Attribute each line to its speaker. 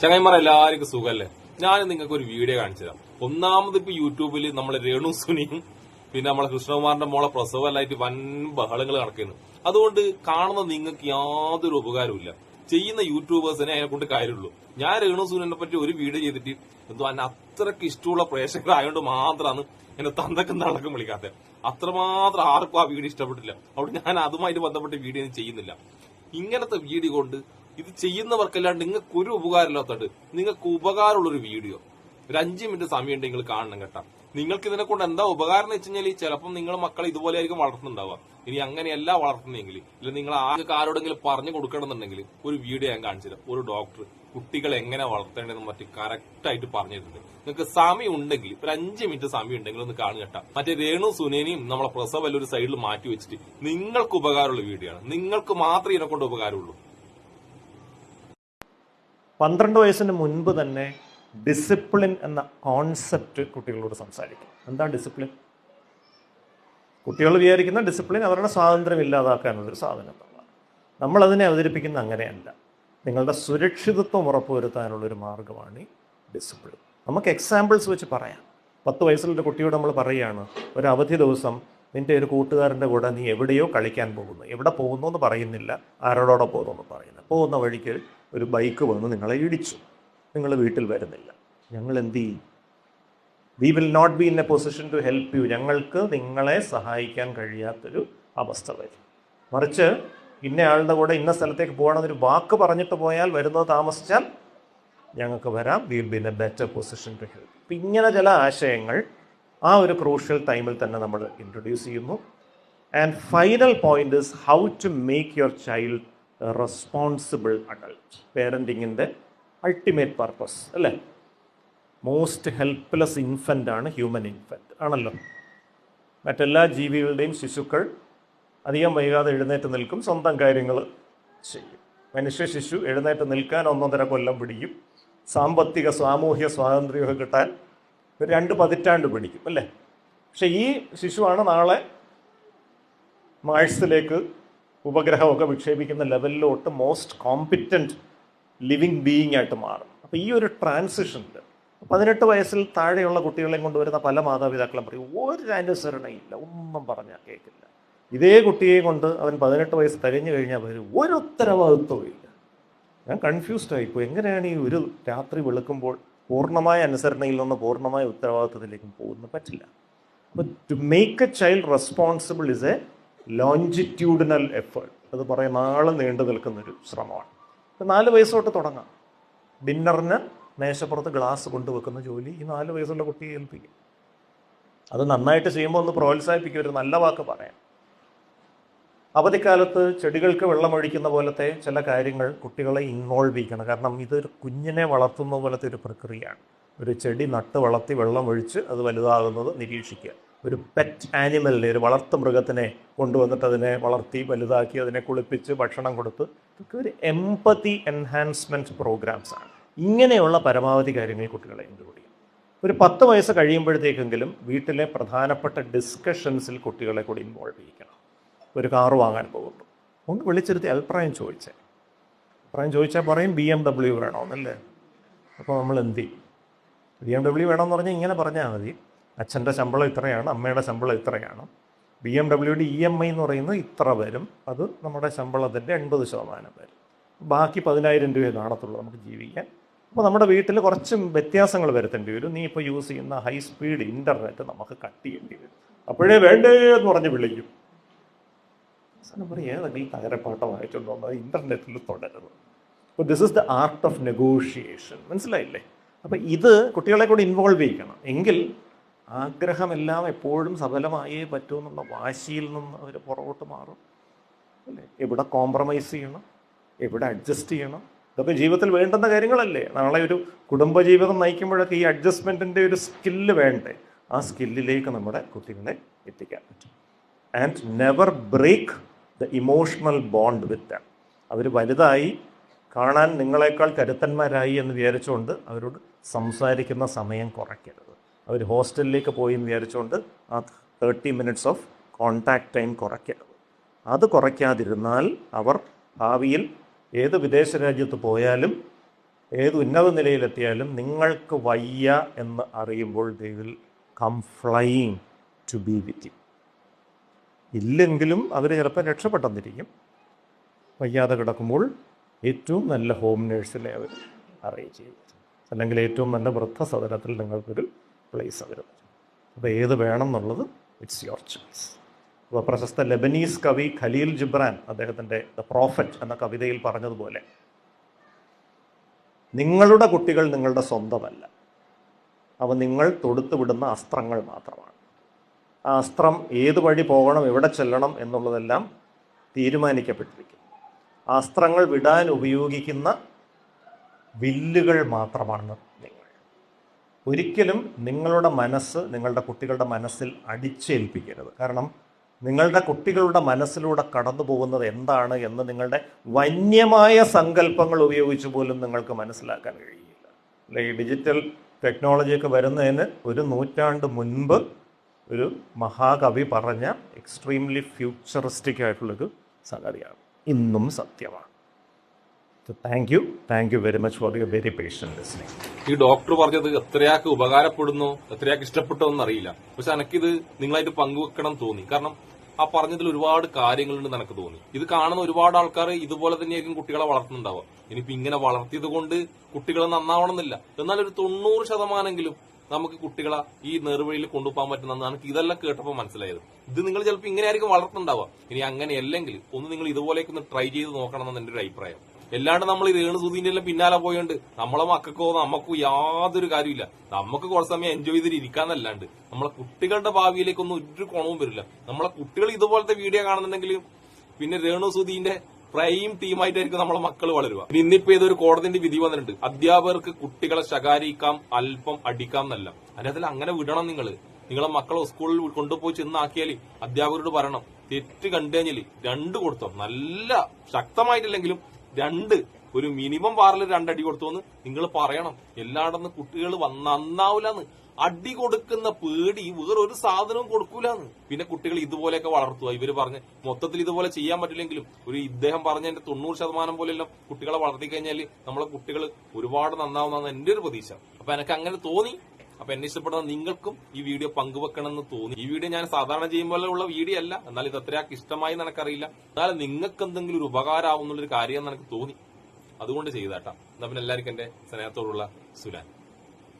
Speaker 1: ചങ്ങായിമാർ എല്ലാവർക്കും സുഖല്ലേ? ഞാൻ നിങ്ങൾക്ക് ഒരു വീഡിയോ കാണിച്ചു തരാം. ഒന്നാമത് ഇപ്പൊ യൂട്യൂബിൽ നമ്മളെ രേണു സുനിയും പിന്നെ നമ്മളെ കൃഷ്ണകുമാറിന്റെ മോളെ പ്രസവമല്ലായിട്ട് വൻ ബഹളങ്ങൾ നടക്കുന്നു. അതുകൊണ്ട് കാണുന്ന നിങ്ങൾക്ക് യാതൊരു ഉപകാരമില്ല ചെയ്യുന്ന യൂട്യൂബേഴ്സിനെ അതിനെ കൊണ്ട് കാര്യമുള്ളൂ. ഞാൻ രേണു സുനിനെ പറ്റി ഒരു വീഡിയോ ചെയ്തിട്ട് എന്തോ എന്നെ അത്രയ്ക്ക് ഇഷ്ടമുള്ള പ്രേക്ഷകരായതുകൊണ്ട് മാത്രമാണ് എന്നെ തന്തക്കും തള്ളക്കും വിളിക്കാത്തത് അത്രമാത്രം ആർക്കും ആ വീഡിയോ ഇഷ്ടപ്പെട്ടില്ല. അതുകൊണ്ട് ഞാൻ അതുമായിട്ട് ബന്ധപ്പെട്ട് വീഡിയോ ചെയ്യുന്നില്ല. ഇങ്ങനത്തെ വീഡിയോ കൊണ്ട് ഇത് ചെയ്യുന്നവർക്കല്ലാണ്ട് നിങ്ങൾക്ക് ഒരു ഉപകാരമില്ലാത്തത് നിങ്ങൾക്ക് ഉപകാരമുള്ളൊരു വീഡിയോ. ഒരു അഞ്ച് മിനിറ്റ് സമയം ഉണ്ട് നിങ്ങൾ കാണണം കേട്ടോ. നിങ്ങൾക്ക് ഇതിനെ കൊണ്ട് എന്താ ഉപകാരം എന്ന് വെച്ച് കഴിഞ്ഞാൽ ചിലപ്പം നിങ്ങൾ മക്കളെ ഇതുപോലെ ആയിരിക്കും വളർത്തുന്നുണ്ടാവുക. ഇനി അങ്ങനെയല്ല വളർത്തുന്നെങ്കിൽ ഇല്ല നിങ്ങൾ ആർക്ക് ആരോടെങ്കിലും പറഞ്ഞു കൊടുക്കണമെന്നുണ്ടെങ്കിൽ ഒരു വീഡിയോ ഞാൻ കാണിച്ചത് ഒരു ഡോക്ടർ കുട്ടികളെ എങ്ങനെ വളർത്തേണ്ടതെന്ന് മറ്റു കറക്റ്റായിട്ട് പറഞ്ഞിട്ടുണ്ട് നിങ്ങൾക്ക് സമയം ഉണ്ടെങ്കിൽ ഒരു അഞ്ച് മിനിറ്റ് സമയം ഉണ്ടെങ്കിൽ ഒന്ന് കാണുക മറ്റേ രേണു സുനേനിയും നമ്മളെ പ്രസവല്ല ഒരു സൈഡിൽ മാറ്റി വെച്ചിട്ട് നിങ്ങൾക്ക് ഉപകാരമുള്ള വീഡിയോ ആണ്. നിങ്ങൾക്ക് മാത്രമേ ഇതിനെ കൊണ്ട് ഉപകാരമുള്ളൂ.
Speaker 2: പന്ത്രണ്ട് വയസ്സിന് മുൻപ് തന്നെ ഡിസിപ്ലിൻ എന്ന കോൺസെപ്റ്റ് കുട്ടികളോട് സംസാരിക്കും. എന്താ ഡിസിപ്ലിൻ കുട്ടികൾ വിചാരിക്കുന്ന ഡിസിപ്ലിൻ അവരുടെ സ്വാതന്ത്ര്യം ഇല്ലാതാക്കാനുള്ളൊരു സാധനം എന്നുള്ളതാണ്. നമ്മളതിനെ അവതരിപ്പിക്കുന്ന അങ്ങനെയല്ല. നിങ്ങളുടെ സുരക്ഷിതത്വം ഉറപ്പുവരുത്താനുള്ളൊരു മാർഗമാണ് ഈ ഡിസിപ്ലിൻ നമുക്ക് എക്സാമ്പിൾസ് വെച്ച് പറയാം. പത്ത് വയസ്സിലൊരു കുട്ടിയോട് നമ്മൾ പറയുകയാണ് ഒരു അവധി ദിവസം നിന്റെ ഒരു കൂട്ടുകാരന്റെ കൂടെ നീ എവിടെയോ കളിക്കാൻ പോകുന്നു. എവിടെ പോകുന്നു എന്ന് പറയുന്നില്ല. ആരോടോടെ പോകുന്നു എന്ന് പറയുന്നത് പോകുന്ന വഴിക്ക് ഒരു ബൈക്ക് വന്ന് നിങ്ങളെ ഇടിച്ചു. നിങ്ങൾ വീട്ടിൽ വരുന്നില്ല. ഞങ്ങൾ എന്ത് ചെയ്യും? We will not be in a position to help you ഞങ്ങൾക്ക് നിങ്ങളെ സഹായിക്കാൻ കഴിയാത്തൊരു അവസ്ഥ വരും. മറിച്ച് ഇന്നയാളുടെ കൂടെ ഇന്ന സ്ഥലത്തേക്ക് പോകണമെന്നൊരു വാക്ക് പറഞ്ഞിട്ട് പോയാൽ വരുന്നത് താമസിച്ചാൽ ഞങ്ങൾക്ക് വരാം. Will be in a better position to help അപ്പം ഇങ്ങനെ ചില ആശയങ്ങൾ ആ ഒരു ക്രൂഷ്യൽ ടൈമിൽ തന്നെ നമ്മൾ ഇൻട്രൊഡ്യൂസ് ചെയ്യുന്നു. And final point is how to make your child responsible adult പേരന്റിങ്ങിന്റെ ultimate purpose അല്ലേ? മോസ്റ്റ് ഹെൽപ്ലെസ് ഇൻഫന്റ് ആണ് ഹ്യൂമൻ ഇൻഫന്റ് ആണല്ലോ? മറ്റെല്ലാ ജീവികളുടെയും ശിശുക്കൾ അധികം വൈകാതെ എഴുന്നേറ്റ് നിൽക്കും സ്വന്തം കാര്യങ്ങൾ ചെയ്യും. മനുഷ്യ ശിശു എഴുന്നേറ്റ് നിൽക്കാൻ ഒന്നൊന്നര കൊല്ലം പിടിക്കും. സാമ്പത്തിക സാമൂഹ്യ സ്വാതന്ത്ര്യമൊക്കെ കിട്ടാൻ ഒരു രണ്ട് പതിറ്റാണ്ട് പിടിക്കും അല്ലേ? പക്ഷേ ഈ ശിശുവാണ് നാളെ മാഴ്സിലേക്ക് ഉപഗ്രഹമൊക്കെ വിക്ഷേപിക്കുന്ന ലെവലിലോട്ട് മോസ്റ്റ് കോമ്പിറ്റന്റ് ലിവിങ് ബീയിങ് ആയിട്ട് മാറും. അപ്പോൾ ഈ ഒരു ട്രാൻസിഷനിൽ പതിനെട്ട് വയസ്സിൽ താഴെയുള്ള കുട്ടികളെ കൊണ്ടുവരുന്ന പല മാതാപിതാക്കളും പറയും ഒരു അനുസരണയില്ല ഒന്നും പറഞ്ഞാൽ കേൾക്കില്ല ഇതേ കുട്ടിയെ കൊണ്ട് അവൻ പതിനെട്ട് വയസ്സ് തികഞ്ഞു കഴിഞ്ഞാൽ വരും ഒരു ഉത്തരവാദിത്വവും ഇല്ല. ഞാൻ കൺഫ്യൂസ്ഡ് ആയിപ്പോയി. എങ്ങനെയാണ് ഈ ഒരു രാത്രി വെളുക്കുമ്പോൾ പൂർണമായ അനുസരണയിൽ നിന്ന് പൂർണമായ ഉത്തരവാദിത്വത്തിലേക്കും പോകുന്നത്? പറ്റില്ല. അപ്പോൾ to make a child responsible is a longitudinal effort അത് കുറേ നാൾ നീണ്ടു നിൽക്കുന്നൊരു ശ്രമമാണ്. നാല് വയസ്സോട്ട് തുടങ്ങാം. ഡിന്നറിന് മേശപ്പുറത്ത് ഗ്ലാസ് കൊണ്ടുവെക്കുന്ന ജോലി ഈ നാല് വയസ്സുള്ള കുട്ടിയെ ഏൽപ്പിക്കും. അത് നന്നായിട്ട് ചെയ്യുമ്പോൾ ഒന്ന് പ്രോത്സാഹിപ്പിക്കുക ഒരു നല്ല വാക്ക് പറയാം അവധിക്കാലത്ത് ചെടികൾക്ക് വെള്ളമൊഴിക്കുന്ന പോലത്തെ ചില കാര്യങ്ങൾ കുട്ടികളെ ഇൻവോൾവ് ചെയ്യിക്കണം. കാരണം ഇതൊരു കുഞ്ഞിനെ വളർത്തുന്ന പോലത്തെ ഒരു പ്രക്രിയയാണ്. ഒരു ചെടി നട്ട് വളർത്തി വെള്ളമൊഴിച്ച് അത് വലുതാകുന്നത് നിരീക്ഷിക്കുക. ഒരു പെറ്റ് ആനിമലിനെ ഒരു വളർത്തു മൃഗത്തിനെ കൊണ്ടുവന്നിട്ട് അതിനെ വളർത്തി വലുതാക്കി അതിനെ കുളിപ്പിച്ച് ഭക്ഷണം കൊടുത്ത് ഇതൊക്കെ ഒരു എമ്പതി എൻഹാൻസ്മെന്റ് പ്രോഗ്രാംസ് ആണ്. ഇങ്ങനെയുള്ള പരമാവധി കാര്യങ്ങൾ കുട്ടികളെ ഇൻക്ലൂഡ് ചെയ്യും. ഒരു പത്ത് വയസ്സ് കഴിയുമ്പോഴത്തേക്കെങ്കിലും വീട്ടിലെ പ്രധാനപ്പെട്ട ഡിസ്കഷൻസിൽ കുട്ടികളെ കൂടി ഇൻവോൾവ് ചെയ്യിക്കണം. ഒരു കാറ് വാങ്ങാൻ പോകുന്നു. ഒന്ന് വിളിച്ചിരുത്തി അഭിപ്രായം ചോദിച്ചേ. അഭിപ്രായം ചോദിച്ചാൽ പറയും ബി എം ഡബ്ല്യു വേണമെന്നല്ലേ അപ്പോൾ നമ്മൾ എന്ത് ചെയ്യും? ബി എം ഡബ്ല്യു വേണമെന്ന് പറഞ്ഞാൽ ഇങ്ങനെ പറഞ്ഞാൽ മതി. അച്ഛന്റെ ശമ്പളം ഇത്രയാണ് അമ്മയുടെ ശമ്പളം ഇത്രയാണ്. ബി എം ഡബ്ല്യുടെ ഇ എം ഐ എന്ന് പറയുന്നത് ഇത്ര വരും. അത് നമ്മുടെ ശമ്പളത്തിന്റെ എൺപത് ശതമാനം വരും. ബാക്കി പതിനായിരം രൂപയെ കാണത്തുള്ളൂ നമുക്ക് ജീവിക്കാൻ. അപ്പോൾ നമ്മുടെ വീട്ടിൽ കുറച്ച് വ്യത്യാസങ്ങൾ വരുത്തേണ്ടി വരും. നീ ഇപ്പോൾ യൂസ് ചെയ്യുന്ന ഹൈ സ്പീഡ് ഇന്റർനെറ്റ് നമുക്ക് കട്ട് ചെയ്യേണ്ടി വരും. അപ്പോഴേ വേണ്ടേ എന്ന് പറഞ്ഞ് വിളിക്കും. അവസാനം പറയും ഏതെങ്കിലും തകരപ്പാട്ടം വായിച്ചുകൊണ്ട് വന്നത് ഇന്റർനെറ്റിൽ തുടരുത് അപ്പോൾ this is the art of negotiation മനസ്സിലായില്ലേ? അപ്പോൾ ഇത് കുട്ടികളെ കൂടി ഇൻവോൾവ് ചെയ്യിക്കണം. എങ്കിൽ ആഗ്രഹമെല്ലാം എപ്പോഴും സഫലമായേ പറ്റൂ എന്നുള്ള വാശിയിൽ നിന്ന് അവർ പുറകോട്ട് മാറും. അല്ലേ? എവിടെ കോംപ്രമൈസ് ചെയ്യണം? എവിടെ അഡ്ജസ്റ്റ് ചെയ്യണം? ഇതൊക്കെ ജീവിതത്തിൽ വേണ്ടുന്ന കാര്യങ്ങളല്ലേ. നാളെ ഒരു കുടുംബജീവിതം നയിക്കുമ്പോഴൊക്കെ ഈ അഡ്ജസ്റ്റ്മെന്റിന്റെ ഒരു സ്കില്ല് വേണ്ടേ? ആ സ്കില്ലിലേക്ക് നമ്മുടെ കുട്ടികളെ എത്തിക്കാൻ പറ്റും. And never break the emotional bond with them അവർ വലുതായി കാണാൻ നിങ്ങളെക്കാൾ കരുത്തന്മാരായി എന്ന് വിചാരിച്ചുകൊണ്ട് അവരോട് സംസാരിക്കുന്ന സമയം കുറയ്ക്കരുത്. അവർ ഹോസ്റ്റലിലേക്ക് പോയി എന്ന് വിചാരിച്ചുകൊണ്ട് ആ thirty minutes of contact time കുറയ്ക്കരുത് അത് കുറയ്ക്കാതിരുന്നാൽ അവർ ഭാവിയിൽ ഏത് വിദേശ രാജ്യത്ത് പോയാലും ഏത് ഉന്നത നിലയിലെത്തിയാലും നിങ്ങൾക്ക് വയ്യ എന്ന് അറിയുമ്പോൾ they will come flying to be with you ഇല്ലെങ്കിലും അവർ ചിലപ്പോൾ രക്ഷപ്പെട്ടെന്നിരിക്കും. വയ്യാതെ കിടക്കുമ്പോൾ ഏറ്റവും നല്ല ഹോം നേഴ്സിനെ അവർ അറേഞ്ച് ചെയ്യും അല്ലെങ്കിൽ ഏറ്റവും നല്ല വൃദ്ധസദനത്തിൽ നിങ്ങൾക്കൊരു പ്ലേസ് അവർ അപ്പോൾ ഏത് വേണം എന്നുള്ളത് ഇറ്റ്സ് യുവർ ചോയ്സ് അപ്പോൾ പ്രശസ്ത ലെബനീസ് കവി ഖലീൽ ജിബ്രാൻ അദ്ദേഹത്തിന്റെ ദ പ്രോഫറ്റ് എന്ന കവിതയിൽ പറഞ്ഞതുപോലെ നിങ്ങളുടെ കുട്ടികൾ നിങ്ങളുടെ സ്വന്തമല്ല. അവ നിങ്ങൾ തൊടുത്തുവിടുന്ന അസ്ത്രങ്ങൾ മാത്രമാണ്. ആ അസ്ത്രം ഏത് വഴി പോകണം എവിടെ ചെല്ലണം എന്നുള്ളതെല്ലാം തീരുമാനിക്കപ്പെട്ടിരിക്കും അസ്ത്രങ്ങൾ വിടാൻ ഉപയോഗിക്കുന്ന വില്ലുകൾ മാത്രമാണ് ഒരിക്കലും നിങ്ങളുടെ മനസ്സ് നിങ്ങളുടെ കുട്ടികളുടെ മനസ്സിൽ അടിച്ചേൽപ്പിക്കരുത്. കാരണം നിങ്ങളുടെ കുട്ടികളുടെ മനസ്സിലൂടെ കടന്നു പോകുന്നത് എന്താണ് എന്ന് നിങ്ങളുടെ വന്യമായ സങ്കല്പങ്ങൾ ഉപയോഗിച്ച് പോലും നിങ്ങൾക്ക് മനസ്സിലാക്കാൻ കഴിയില്ല. അല്ലെ ഈ ഡിജിറ്റൽ ടെക്നോളജിയൊക്കെ വരുന്നതിന് ഒരു നൂറ്റാണ്ട് മുൻപ് ഒരു മഹാകവി പറഞ്ഞ എക്സ്ട്രീംലി ഫ്യൂച്ചറിസ്റ്റിക് ആയിട്ടുള്ളൊരു സംഗതിയാണ്. ഇന്നും സത്യമാണ്. Thank you thank you very much for your very patient
Speaker 1: ഈ ഡോക്ടർ പറഞ്ഞത് എത്രയാൾക്ക് ഉപകാരപ്പെടുന്നു എത്രയാൾക്ക് ഇഷ്ടപ്പെട്ടോ എന്നറിയില്ല പക്ഷെ എനിക്കിത് നിങ്ങളായിട്ട് പങ്കുവെക്കണം തോന്നി. കാരണം ആ പറഞ്ഞതിൽ ഒരുപാട് കാര്യങ്ങളുണ്ട് എനിക്ക് തോന്നി. ഇത് കാണുന്ന ഒരുപാട് ആൾക്കാർ ഇതുപോലെ തന്നെയായിരിക്കും കുട്ടികളെ വളർത്തുന്നുണ്ടാവുക. ഇനിയിപ്പോ ഇങ്ങനെ വളർത്തിയത് കൊണ്ട് കുട്ടികൾ നന്നാവണമെന്നില്ല. എന്നാൽ ഒരു തൊണ്ണൂറ് ശതമാനെങ്കിലും നമുക്ക് കുട്ടികളെ ഈ നേർവഴിയിൽ കൊണ്ടുപോകാൻ പറ്റുന്ന എനിക്ക് ഇതെല്ലാം കേട്ടപ്പോൾ മനസ്സിലായത്. ഇത് നിങ്ങൾ ചിലപ്പോൾ ഇങ്ങനെ ആയിരിക്കും വളർത്തുന്നുണ്ടാവുക. ഇനി അങ്ങനെയല്ലെങ്കിൽ ഒന്ന് നിങ്ങൾ ഇതുപോലെയൊക്കെ ഒന്ന് ട്രൈ ചെയ്ത് നോക്കണം എന്നാണ് എന്റെ ഒരു അഭിപ്രായം. എല്ലാണ്ട് നമ്മൾ ഈ രേണു സുധീന്റെ എല്ലാം പിന്നാലെ പോയോണ്ട് നമ്മളെ മക്കൾക്കോ നമുക്കോ യാതൊരു കാര്യമില്ല നമുക്ക് കുറച്ച് സമയം എൻജോയ് ചെയ്തിട്ട് ഇരിക്കാന്നല്ലാണ്ട്. നമ്മളെ കുട്ടികളുടെ ഭാവിയിലേക്കൊന്നും ഒരു കുണവും വരില്ല. നമ്മളെ കുട്ടികൾ ഇതുപോലത്തെ വീഡിയോ കാണുന്നുണ്ടെങ്കിൽ പിന്നെ രേണു സുധീന്റെ പ്രൈം ടീമായിട്ടായിരിക്കും നമ്മളെ മക്കൾ വളരുക. ഇനി ഇന്നിപ്പോ ഏതൊരു കോടതിന്റെ വിധി വന്നിട്ടുണ്ട്. അധ്യാപകർക്ക് കുട്ടികളെ ശകാരിക്കാം അല്പം അടിക്കാം എന്നല്ല. അതിനകത്തിൽ അങ്ങനെ വിടണം നിങ്ങൾ നിങ്ങളെ മക്കളെ സ്കൂളിൽ കൊണ്ടുപോയി ചെന്നാക്കിയാൽ അധ്യാപകരോട് പറയണം. തെറ്റ് കണ്ടു രണ്ട് കൊടുത്തോ. നല്ല ശക്തമായിട്ടില്ലെങ്കിലും രണ്ട് ഒരു മിനിമം വാറിൽ രണ്ടടി കൊടുത്തു എന്ന് നിങ്ങൾ പറയണം എല്ലായിടന്ന് കുട്ടികൾ നന്നാവൂലെന്ന്. അടി കൊടുക്കുന്ന പേടി വേറൊരു സാധനവും കൊടുക്കൂലെന്ന്. പിന്നെ കുട്ടികൾ ഇതുപോലെയൊക്കെ വളർത്തുക. ഇവർ പറഞ്ഞ് മൊത്തത്തിൽ ഇതുപോലെ ചെയ്യാൻ പറ്റില്ലെങ്കിലും ഒരു ഇദ്ദേഹം പറഞ്ഞതിന്റെ തൊണ്ണൂറ് ശതമാനം പോലെയെല്ലാം കുട്ടികളെ വളർത്തി കഴിഞ്ഞാൽ നമ്മളെ കുട്ടികൾ ഒരുപാട് നന്നാവുന്നതാണ് എന്റെ ഒരു പ്രതീക്ഷ. അപ്പൊ എനിക്ക് അങ്ങനെ തോന്നി. അപ്പൊ എന്നെ ഇഷ്ടപ്പെടുന്ന നിങ്ങൾക്കും ഈ വീഡിയോ പങ്കുവെക്കണമെന്ന് തോന്നി. ഈ വീഡിയോ ഞാൻ സാധാരണ ചെയ്യുമ്പോൾ ഉള്ള വീഡിയോ അല്ല. എന്നാൽ ഇത് അത്രയാൾക്ക് ഇഷ്ടമായി എനിക്കറിയില്ല. എന്നാൽ നിങ്ങൾക്ക് എന്തെങ്കിലും ഒരു ഉപകാരമാവുന്നുള്ളൊരു കാര്യം എന്ന് എനിക്ക് തോന്നി. അതുകൊണ്ട് ചെയ്താട്ടാ. എന്നാ പിന്നെ എല്ലാവർക്കും എന്റെ സ്നേഹത്തോടുള്ള സുലാൻ.